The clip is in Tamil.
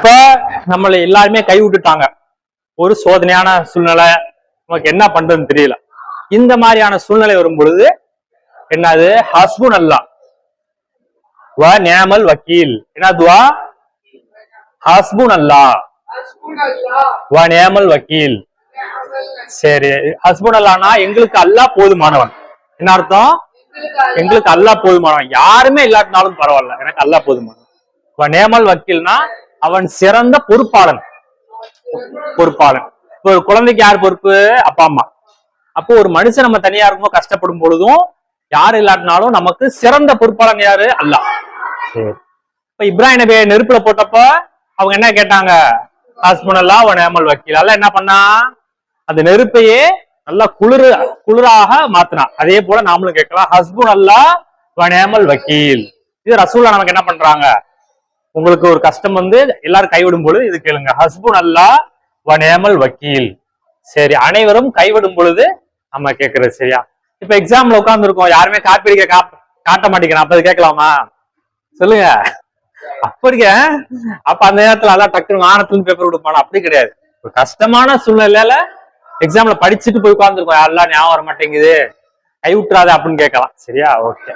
இப்ப நம்மளை எல்லாருமே கை விட்டுட்டாங்க ஒரு சோதனையான சூழ்நிலை நமக்கு என்ன பண்றதுன்னு தெரியல. இந்த மாதிரியான சூழ்நிலை வரும் பொழுது என்னது? ஹஸ்புன் அல்லா. வ நேமல் வக்கீல். என்னதுவா ஹஸ்புன் அல்லா. வ நேமல் வக்கீல். சரி. ஹஸ்புன் அல்லானா எங்களுக்கு அல்லாஹ் போதுமானவன். என்ன அர்த்தம்? எங்களுக்கு அல்லாஹ் போதுமானவன். யாருமே இல்லாட்டினாலும் பரவாயில்ல. எனக்கு அல்லாஹ் போதுமானவன். வ நேமல் வக்கீல்னா அவன் சிறந்த பொறுப்பாளன். பொறுப்பாளன். இப்போ ஒரு குழந்தைக்கு யார் பொறுப்பு? அப்பா அம்மா. அப்போ ஒரு மனுஷன் நம்ம தனியா இருக்கும்போது கஷ்டப்படும் பொழுதும் யார் இல்லாட்டினாலும் நமக்கு சிறந்த பொறுப்பாளன் யாரு? அல்லாஹ். சரி. இப்ப இப்ராஹிம் நபியை நெருப்புல போட்டப்ப அவங்க என்ன கேட்டாங்க? ஹஸ்பனல்லா அவன் ஏமல் வக்கீல். அல்ல என்ன பண்ணா? அந்த நெருப்பையே நல்லா குளிர் குளிராக மாத்தினான் அதே போல நாமளும் கேட்கலாம். ஹஸ்புன் அல்லா வனேமல் வக்கீல். இது ரசூல்லா நமக்கு என்ன பண்றாங்க? உங்களுக்கு ஒரு கஷ்டம் வந்து எல்லாரும் கைவிடும் பொழுது இது கேளுங்க. ஹஸ்புன் அல்லா வனேமல் வக்கீல். சரி அனைவரும் கைவிடும் பொழுது நம்ம கேட்கறது சரியா? இப்ப எக்ஸாம்ல உட்கார்ந்து இருக்கோம் யாருமே காப்பி அடிக்க காட்ட மாட்டேங்கிறேன். அப்ப அது கேட்கலாமா? சொல்லுங்க. அப்படிங்க அப்ப அந்த நேரத்துல அதான் டக்குனு வானத்துல பேப்பர் கொடுப்பானா அப்படி கிடையாது. ஒரு கஷ்டமான சூழ்நிலையில எக்ஸாம்ல படிச்சுட்டு போய் உட்காந்துருக்கோம் யாரெல்லாம் ஞாபகம் வர மாட்டேங்குது கை விட்டுறாத அப்படின்னு கேட்கலாம். சரியா? ஓகே.